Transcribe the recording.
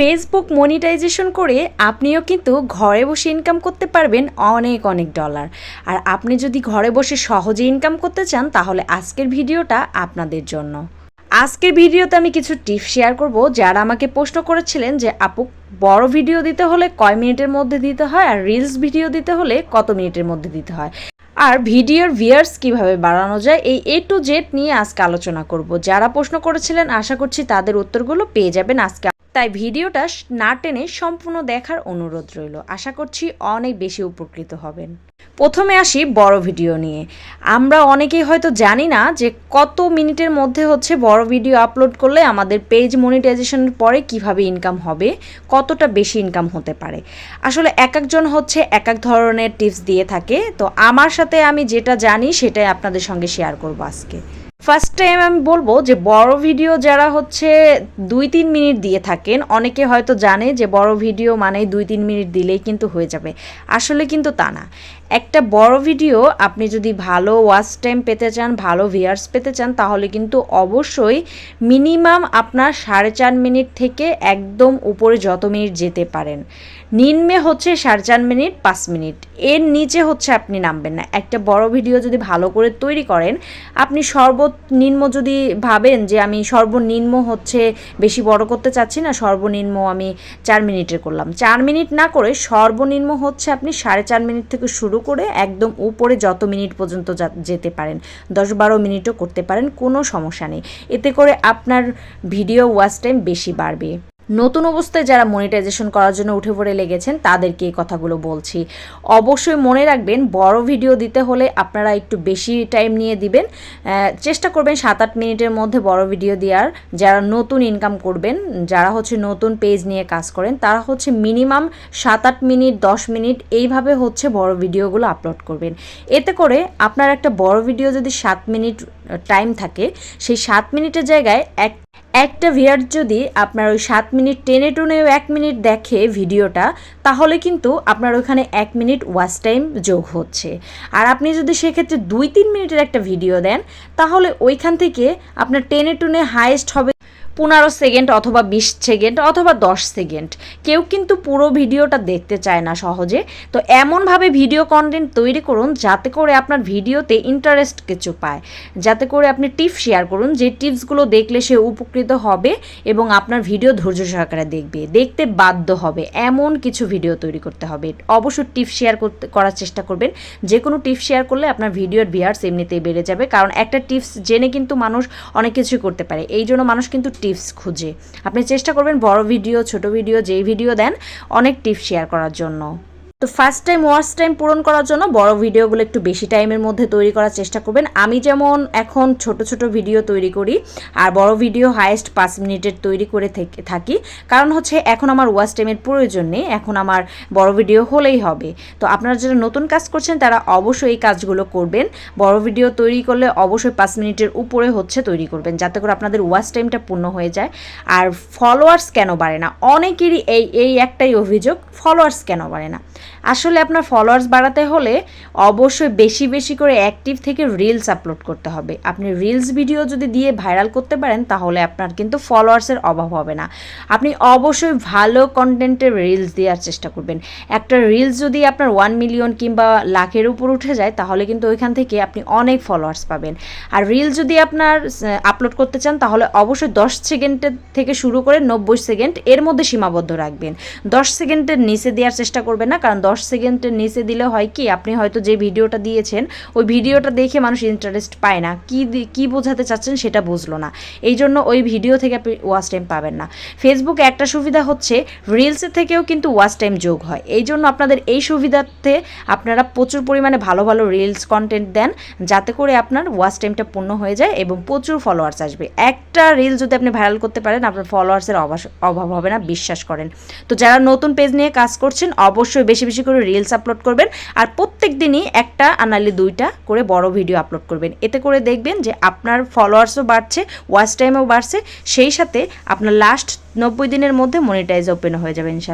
Facebook monetization করে আপনিও কিন্তু ঘরে বসে ইনকাম করতে পারবেন অনেক অনেক ডলার আর আপনি যদি ঘরে বসে সহজে ইনকাম করতে চান, তাহলে আজকের ভিডিওটা আপনাদের জন্য। আজকের ভিডিওতে আমি কিছু টিপস শেয়ার করব, যারা আমাকে প্রশ্ন করেছিলেন যে, আপু, বড় ভিডিও দিতে হলে কয় মিনিটের মধ্যে দিতে হয়? আর রিলস ভিডিও দিতে হলে কত মিনিটের মধ্যে দিতে হয়? আর ভিডিওর ভিয়ার্স কীভাবে বাড়ানো যায়, এই এ টু জেড নিয়ে আজকে আলোচনা করব। যারা প্রশ্ন করেছিলেন, আশা করছি তাদের উত্তরগুলো পেয়ে যাবেন আজকে তাই ভিডিওটা না টেনে সম্পূর্ণ দেখার অনুরোধ রইল। আশা করছি অনেক বেশি উপকৃত হবেন। প্রথমে আসি বড় ভিডিও নিয়ে। আমরা অনেকেই হয়তো জানি না যে কত মিনিটের মধ্যে হচ্ছে বড় ভিডিও আপলোড করলে আমাদের পেজ মনিটাইজেশনের পরে কীভাবে ইনকাম হবে, কতটা বেশি ইনকাম হতে পারে। আসলে এক একজন হচ্ছে এক এক ধরনের টিপস দিয়ে থাকে। তো আমার সাথে আমি যেটা জানি সেটাই আপনাদের সঙ্গে শেয়ার করব আজকে। ফার্স্ট টাইম আমি বলব যে বড় ভিডিও যারা হচ্ছে দুই তিন মিনিট দিয়ে থাকেন, অনেকে হয়তো জানে যে বড় ভিডিও মানে দুই তিন মিনিট দিলেই কিন্তু হয়ে যাবে। আসলে কিন্তু তা না। একটা বড় ভিডিও আপনি যদি ভালো ওয়াচ টাইম পেতে চান, ভালো ভিয়ার্স পেতে চান, তাহলে কিন্তু অবশ্যই মিনিমাম আপনার সাড়ে চার মিনিট থেকে একদম উপরে যত মিনিট যেতে পারেন। নিম্নে হচ্ছে সাড়ে চার মিনিট, পাঁচ মিনিট। এর নিচে হচ্ছে আপনি নামবেন না। একটা বড় ভিডিও যদি ভালো করে তৈরি করেন, আপনি সর্বনিম্ন যদি ভাবেন যে আমি সর্বনিম্ন হচ্ছে বেশি বড় করতে চাচ্ছি না, সর্বনিম্ন আমি চার মিনিটের করলাম। চার মিনিট না করে সর্বনিম্ন হচ্ছে আপনি সাড়ে চার মিনিট থেকে শুরু করে একদম উপরে যত মিনিট পর্যন্ত যেতে পারেন, দশ বারো মিনিটও করতে পারেন, কোনো সমস্যা নেই। এতে করে আপনার ভিডিও ওয়াচ টাইম বেশি বাড়বে। নতুন অবস্থায় যারা মনিটাইজেশন করার জন্য উঠে পড়ে লেগেছেন, তাদেরকে এই কথাগুলো বলছি। অবশ্যই মনে রাখবেন, বড় ভিডিও দিতে হলে আপনারা একটু বেশি টাইম নিয়ে দিবেন। চেষ্টা করবেন সাত আট মিনিটের মধ্যে বড় ভিডিও দেওয়ার। যারা নতুন ইনকাম করবেন, যারা হচ্ছে নতুন পেজ নিয়ে কাজ করেন, তারা হচ্ছে মিনিমাম সাত আট মিনিট, দশ মিনিট এইভাবে হচ্ছে বড় ভিডিওগুলো আপলোড করবেন। এতে করে আপনার একটা বড় ভিডিও যদি সাত মিনিট টাইম থাকে, সেই সাত মিনিটের জায়গায় এক একটা ভিয়ার যদি আপনার ওই সাত মিনিট টেনে টুনেও এক মিনিট দেখে ভিডিওটা, তাহলে কিন্তু আপনার ওখানে এক মিনিট ওয়াচ টাইম যোগ হচ্ছে। আর আপনি যদি সেক্ষেত্রে দুই তিন মিনিটের একটা ভিডিও দেন, তাহলে ওইখান থেকে আপনার টেনে টুনে হায়েস্ট হবে পনেরো সেকেন্ড অথবা বিশ সেকেন্ড অথবা দশ সেকেন্ড। কেউ কিন্তু পুরো ভিডিওটা দেখতে চায় না সহজে। তো এমনভাবে ভিডিও কন্টেন্ট তৈরি করুন যাতে করে আপনার ভিডিওতে ইন্টারেস্ট কিছু পায়। যাতে করে আপনি টিপস শেয়ার করুন যে টিপসগুলো দেখলে সে উপকৃত হবে এবং আপনার ভিডিও ধৈর্য সহকারে দেখবে। দেখতে বাধ্য হবে। এমন কিছু ভিডিও তৈরি করতে হবে। অবশ্যই টিপস শেয়ার করতে, করার চেষ্টা করবেন। যে কোনো টিপস শেয়ার করলে আপনার ভিডিওর ভিয়ার্স এমনিতেই বেড়ে যাবে। কারণ একটা টিপস জেনে কিন্তু মানুষ অনেক কিছুই করতে পারে। এই জন্য মানুষ কিন্তু টিপস খুঁজে। আপনি চেষ্টা করবেন বড় ভিডিও, ছোট ভিডিও, যেই ভিডিও দেন, অনেক টিপস শেয়ার করার জন্য। তো ফার্স্ট টাইম ওয়াচ টাইম পূরণ করার জন্য বড় ভিডিওগুলো একটু বেশি টাইমের মধ্যে তৈরি করার চেষ্টা করবেন। আমি যেমন এখন ছোট ছোট ভিডিও তৈরি করি আর বড় ভিডিও হায়েস্ট পাঁচ মিনিটের তৈরি করে থাকি কারণ হচ্ছে এখন আমার ওয়াচ টাইমের প্রয়োজন নেই, এখন আমার বড় ভিডিও হলেই হবে। তো আপনারা যারা নতুন কাজ করছেন, তারা অবশ্যই এই কাজগুলো করবেন। বড় ভিডিও তৈরি করলে অবশ্যই পাঁচ মিনিটের উপরে হচ্ছে তৈরি করবেন, যাতে করে আপনাদের ওয়াচ টাইমটা পূর্ণ হয়ে যায়। আর ফলোয়ার্স কেন বাড়ে না? অনেকেরই এই এই একটাই অভিযোগ ফলোয়ার্স কেন বাড়ে না? আসলে আপনার ফলোয়ার্স বাড়াতে হলে অবশ্যই বেশি বেশি করে অ্যাক্টিভ থেকে রিলস আপলোড করতে হবে। আপনি রিলস ভিডিও যদি দিয়ে ভাইরাল করতে পারেন, তাহলে আপনার কিন্তু ফলোয়ার্সের অভাব হবে না। আপনি অবশ্যই ভালো কন্টেন্টের রিলস দেওয়ার চেষ্টা করবেন। একটা রিলস যদি আপনার ওয়ান মিলিয়ন কিংবা লাখের উপর উঠে যায়, তাহলে কিন্তু ওইখান থেকে আপনি অনেক ফলোয়ার্স পাবেন। আর রিল যদি আপনার আপলোড করতে চান, তাহলে অবশ্যই দশ সেকেন্ডের থেকে শুরু করে নব্বই সেকেন্ড এর মধ্যে সীমাবদ্ধ রাখবেন। দশ সেকেন্ডের নিচে দেওয়ার চেষ্টা করবেন না, কারণ দশ সেকেন্ডের নিচে দিলে হয় কি, আপনি হয়তো যে ভিডিওটা দিয়েছেন, ওই ভিডিওটা দেখে মানুষ ইন্টারেস্ট পায় না। কী কী বোঝাতে চাচ্ছেন সেটা বুঝলো না। এই জন্য ওই ভিডিও থেকে আপনি ওয়াচ টাইম পাবেন না। ফেসবুকে একটা সুবিধা হচ্ছে রিলসের থেকেও কিন্তু ওয়াচ টাইম যোগ হয়। এই জন্য আপনাদের এই সুবিধাতে আপনারা প্রচুর পরিমাণে ভালো ভালো রিলস কন্টেন্ট দেন, যাতে করে আপনার ওয়াচ টাইমটা পূর্ণ হয়ে যায় এবং প্রচুর ফলোয়ার্স আসবে। একটা রিল যদি আপনি ভাইরাল করতে পারেন, আপনার ফলোয়ার্সের অভাব হবে না, বিশ্বাস করেন। তো যারা নতুন পেজ নিয়ে কাজ করছেন, অবশ্যই বেশি বেশি করে রিলস আপলোড করবেন আর প্রত্যেক দিনই একটা আনালি দুইটা করে বড় ভিডিও আপলোড করবেন। এতে করে দেখবেন যে আপনার ফলোয়ার্সও বাড়ছে ওয়াচ টাইমও বাড়ছে, সেই সাথে আপনার লাস্ট নব্বই দিনের মধ্যে মনিটাইজ ওপেন হয়ে যাবে ইনশাল্লাহ।